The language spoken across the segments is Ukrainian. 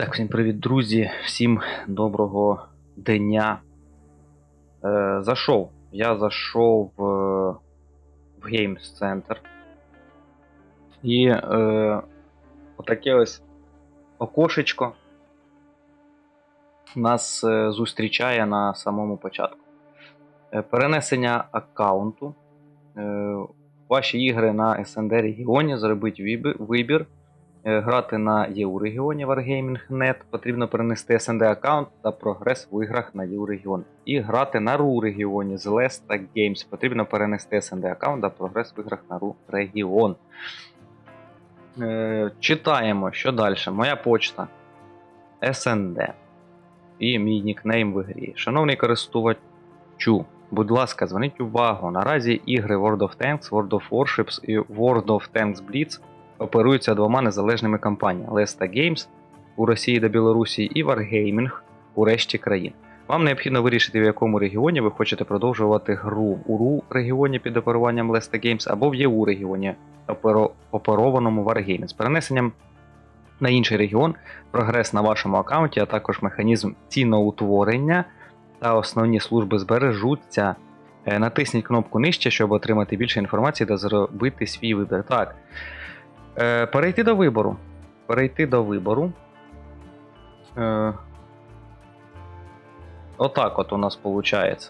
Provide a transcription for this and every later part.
Так, всім привіт, друзі, всім доброго дня. Е, зайшов. Я зайшов е, в Games Center. І е, отаке ось окошечко нас е, зустрічає на самому початку. Е, перенесення аккаунту. Е, ваші ігри на SND регіоні зробіть вибір- Грати на EU регіоні Wargaming.net потрібно перенести SND аккаунт та прогрес в іграх на EU регіон. І грати на RU регіоні з LES та Games потрібно перенести SND аккаунт та прогрес в іграх на RU регіон. Е, читаємо, що далі. Моя почта SND і мій нікнейм в ігрі. Шановний користувачу, будь ласка, зверніть увагу. Наразі ігри World of Tanks, World of Warships і World of Tanks Blitz оперуються двома незалежними компаніями Lesta Games у Росії та Білорусі і Wargaming у решті країн. Вам необхідно вирішити, в якому регіоні ви хочете продовжувати гру у РУ регіоні під оперуванням Lesta Games або в ЄУ регіоні, оперованому Wargaming. З перенесенням на інший регіон, прогрес на вашому аккаунті, а також механізм ціноутворення та основні служби збережуться. Е, Натисніть кнопку нижче, щоб отримати більше інформації та зробити свій вибір. Так. Е, перейти до вибору. Перейти до вибору. Е, отак от у нас виходить.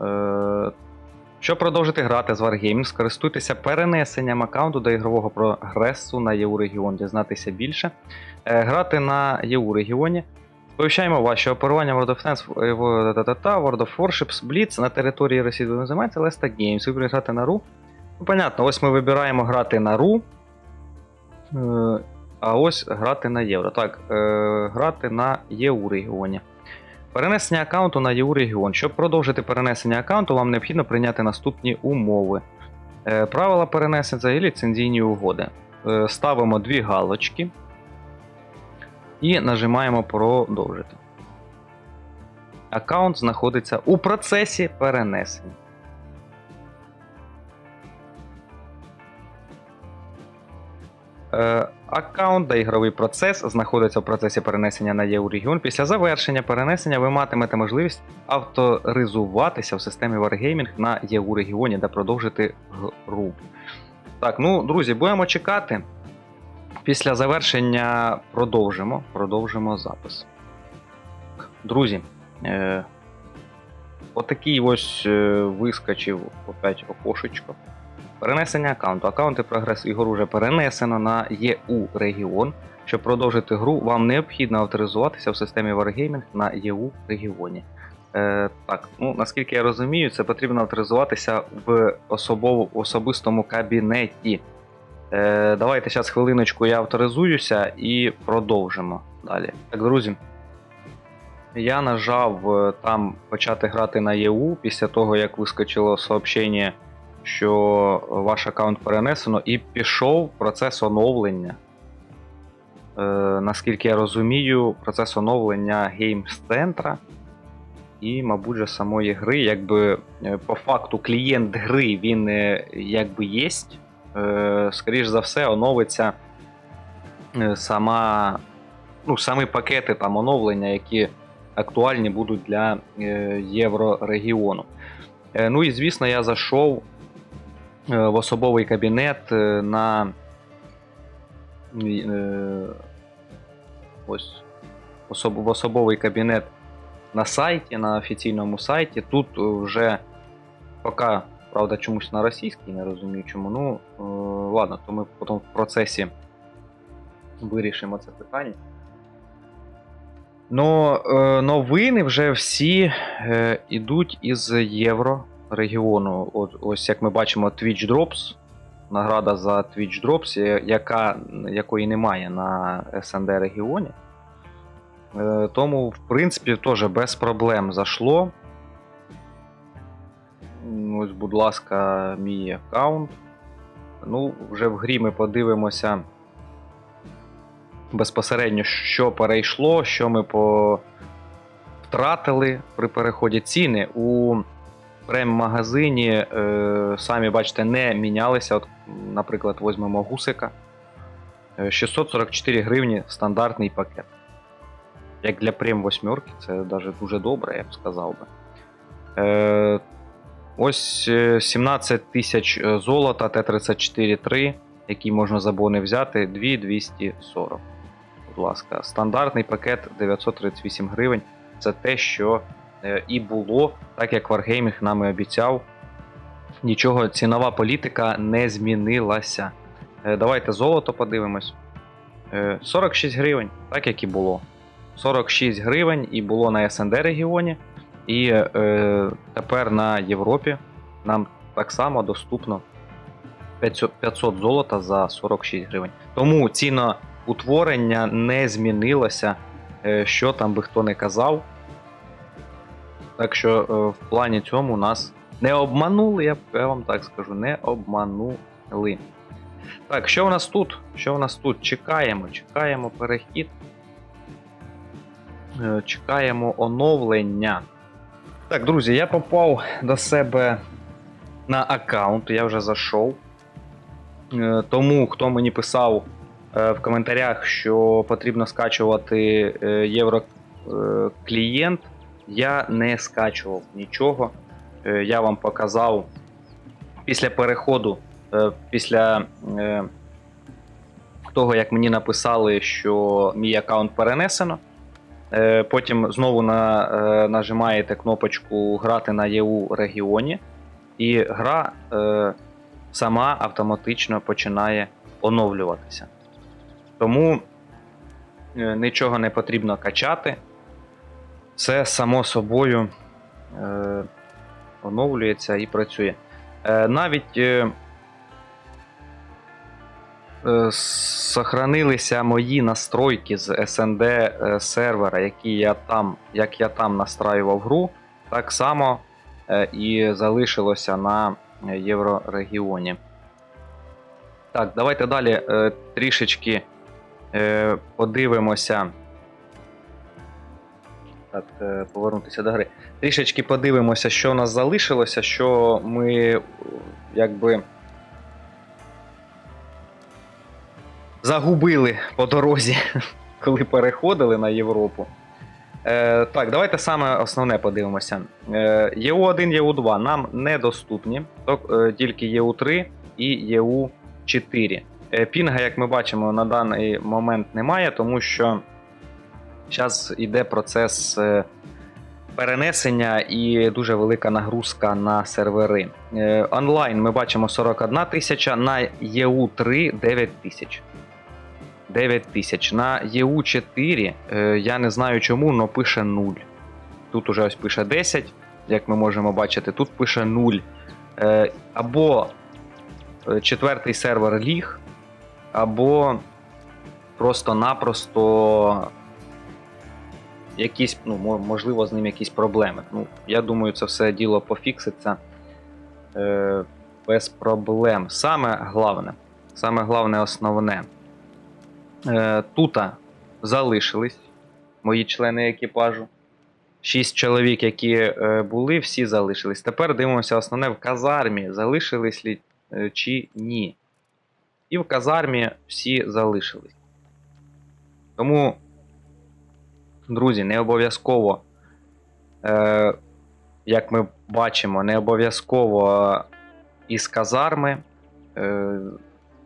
Е, щоб продовжити грати з Wargaming, скористуйтеся перенесенням аккаунту до ігрового прогресу на ЄУ регіон, дізнатися більше. Е, грати на ЄУ регіоні. Сповіщаємо вас, що оперування World of Tanks, World of Warships, Blitz на території Росії називається Lesta Games. Ви грати на RU. Ну, понятно, ось ми вибираємо грати на RU. Е, А ось грати на євро. Так, е, грати на ЄУ регіоні. Перенесення аккаунту на ЄУ регіон. Щоб продовжити перенесення аккаунту, вам необхідно прийняти наступні умови. Е, Правила перенесення і ліцензійні угоди. Ставимо дві галочки і нажимаємо продовжити. Аккаунт знаходиться у процесі перенесення. Аккаунт та ігровий процес знаходиться в процесі перенесення на регіон. Після завершення перенесення ви матимете можливість авторизуватися в системі Wargaming на ЄУ регіоні та продовжити гру. Так, ну, друзі, будемо чекати. Після завершення продовжимо, продовжимо запис. Друзі, е, отакий ось е, вискочив опять окошечко. Перенесення аккаунту. Аккаунти прогрес ігор уже перенесено на ЄУ регіон. Щоб продовжити гру, вам необхідно авторизуватися в системі Wargaming на ЄУ регіоні. Е, так, ну наскільки я розумію, це потрібно авторизуватися в особово, особистому кабінеті. Е, давайте зараз хвилиночку я авторизуюся і продовжимо далі. Так, друзі. Я нажав е, там почати грати на ЄУ після того, як вискочило сообщення, що ваш аккаунт перенесено, і пішов процес оновлення. Е, наскільки я розумію, процес оновлення Center і, мабуть, же самої гри, якби е, по факту клієнт гри він е, якби є. Е, скоріш за все, оновиться е, сама, ну, самі пакети там оновлення, які актуальні будуть для єврорегіону. Ну і звісно, я зайшов в особовий кабінет е, на е, ось в особовий кабінет на сайті, на офіційному сайті. Тут е, вже поки, правда, чомусь на російській, не розумію чому. Ну, е, ладно, то ми потім в процесі вирішимо це питання. Но е, новини вже всі е, ідуть із єврорегіону. От, ось як ми бачимо, Twitch Drops. Награда за Twitch Drops, яка, якої немає на SND регіоні. Е, тому, в принципі, теж без проблем зайшло. Ось, будь ласка, мій аккаунт. Ну, вже в грі ми подивимося безпосередньо, що перейшло, що ми по... втратили при переході ціни. У прем-магазині, е, самі бачите, не мінялися. От, наприклад, візьмемо гусика. Е, 644 гривні стандартний пакет. Як для прем восьмерки, це навіть дуже добре, я б сказав би. Е, ось е, 17 тисяч е, золота Т-34-3, які можна за бони взяти, 2240. Будь ласка, стандартний пакет 938 гривень. Це те, що е, і було, так як Wargaming нам і обіцяв. Нічого, цінова політика не змінилася. Е, Давайте золото подивимось. Е, 46 гривень, так як і було. 46 гривень і було на СНД регіоні. І е, тепер на Європі нам так само доступно 500 500 золота за 46 гривень. Тому ціноутворення не змінилося, е, що там би хто не казав. Так що е, в плані цьому нас не обманули, я, вам так скажу, не обманули. Так, що у нас тут? Що у нас тут? Чекаємо, чекаємо перехід. Е, Чекаємо оновлення. Так, друзі, я попав до себе на аккаунт, я вже зайшов. Е, Тому, хто мені писав в коментарях, що потрібно скачувати е, євро е, клієнт, я не скачував нічого. Е, Я вам показав після переходу, е, після е, того, як мені написали, що мій аккаунт перенесено. Потім знову на, нажимаєте кнопочку Грати на ЄУ регіоні, і гра е, сама автоматично починає оновлюватися. Тому нічого не потрібно качати. Це само собою е, оновлюється і працює. Е, навіть е, е, сохранилися мої настройки з SND е, сервера, які я там, як я там настраював гру, так само е, і залишилося на Єврорегіоні. Так, давайте далі е, трішечки е, подивимося. Так, е, повернутися до гри. Трішечки подивимося, що у нас залишилося, що ми якби. Загубили по дорозі, коли переходили на Європу. Е, так, давайте саме основне подивимося. Е, ЄУ1, ЄУ2 нам недоступні, е, тільки ЄУ3 і ЄУ4. Е, пінга, як ми бачимо, на даний момент немає, тому що зараз йде процес е, перенесення і дуже велика нагрузка на сервери. Е, онлайн ми бачимо 41 тисяча, на ЄУ3 9 тисяч. 9 тисяч. На ЄУ4 е, я не знаю чому, але пише 0. Тут уже ось пише 10, як ми можемо бачити, тут пише 0. Е, або четвертий сервер ліг, або просто-напросто якісь, ну, можливо, з ним якісь проблеми. Ну, я думаю, це все діло пофікситься е, без проблем. Саме головне, саме головне основне. Е, тута залишились мої члени екіпажу. Шість чоловік, які е, були, всі залишились. Тепер дивимося основне в казармі, залишились лі, е, чи ні. І в казармі всі залишились. Тому, друзі, не обов'язково, е, як ми бачимо, не обов'язково із казарми е,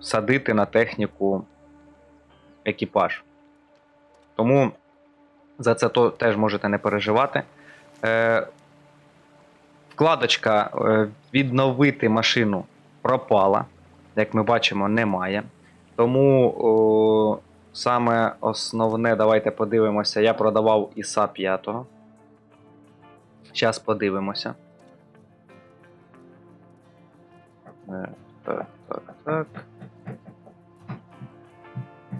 садити на техніку екіпаж. Тому за це то, теж можете не переживати. Е, вкладочка е, відновити машину пропала. Як ми бачимо, немає. Тому о, саме основне, давайте подивимося. Я продавав ІСа 5. Зараз подивимося. Е, так, так, так.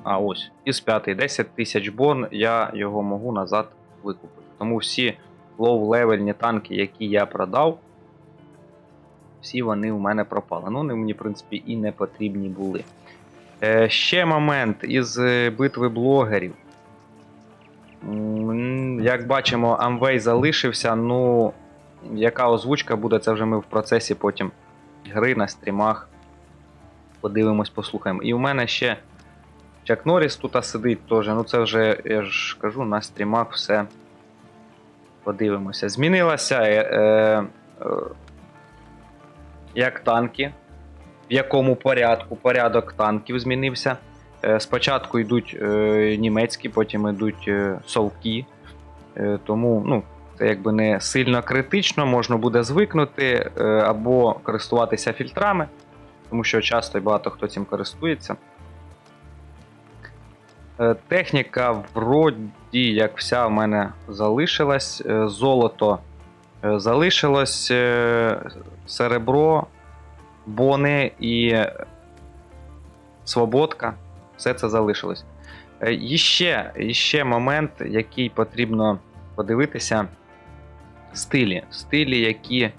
А ось, із 5 10 тисяч бон, я його можу назад викупити. Тому всі лоу-левельні танки, які я продав, всі вони у мене пропали. Ну, вони мені, в принципі, і не потрібні були. Е, ще момент із е, битви блогерів. Як бачимо, Amway залишився. Ну, яка озвучка буде, це вже ми в процесі потім гри на стрімах. Подивимось, послухаємо. І у мене ще Чак Норріс тут сидить теж. Ну це вже, я ж кажу, на стрімах все. Подивимося. Змінилася е, е, е, як танки. В якому порядку? Порядок танків змінився. Е, спочатку йдуть е, німецькі, потім йдуть е, совки. Тому ну, це якби не сильно критично, можна буде звикнути або користуватися фільтрами, тому що часто і багато хто цим користується. Техніка вроді як вся в мене залишилась. Золото залишилось, серебро, бони і свободка. Все це залишилось. Е, Іще, іще момент, який потрібно подивитися. Стилі. Стилі, які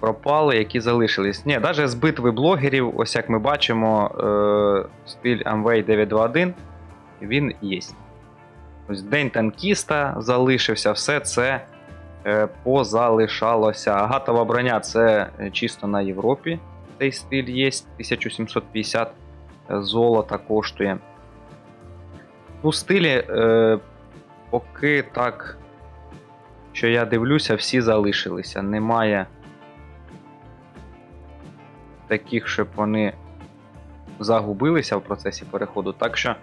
пропали, які залишились. Ні, навіть з битви блогерів, ось як ми бачимо, е, стиль Amway 921 він є. Ось День танкіста залишився, все це позалишалося. Агатова броня це е, чисто на Європі. Цей стиль є. 1750 золота коштує. Ну, стилі, е, поки так, що я дивлюся, всі залишилися. Немає таких, щоб вони загубилися в процесі переходу. Так що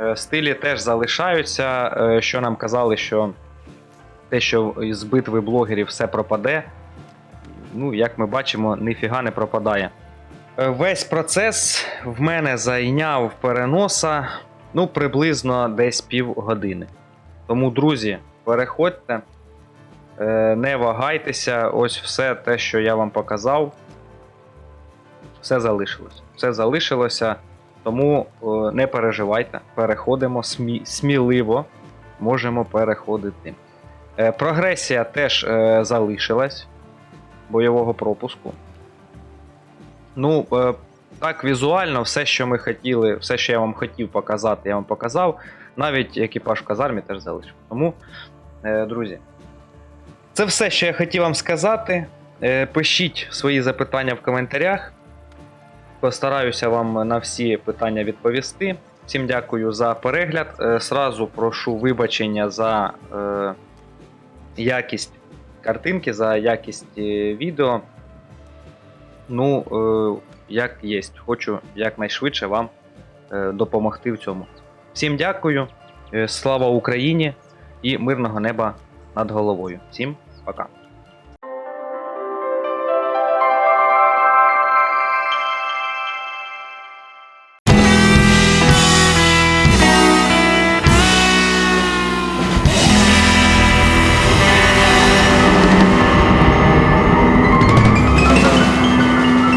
е, стилі теж залишаються. Е, що нам казали, що те, що з битви блогерів все пропаде. Ну, як ми бачимо, ніфіга не пропадає. Е, Весь процес в мене зайняв переноса ну, приблизно десь півгодини. Тому, друзі, переходьте, е, не вагайтеся, ось все те, що я вам показав, все залишилось. Все залишилося, тому е, не переживайте, переходимо смі- сміливо, можемо переходити. Е, Прогресія теж е, залишилась бойового пропуску. Ну, е, так, візуально, все, що ми хотіли, все, що я вам хотів показати, я вам показав. Навіть екіпаж в казармі теж залишив. Тому, друзі, це все, що я хотів вам сказати. Пишіть свої запитання в коментарях. Постараюся вам на всі питання відповісти. Всім дякую за перегляд. Сразу прошу вибачення за якість картинки, за якість е, відео. Ну, е, як є. Хочу якнайшвидше вам е, допомогти в цьому. Всім дякую, слава Україні і мирного неба над головою. Всім пока.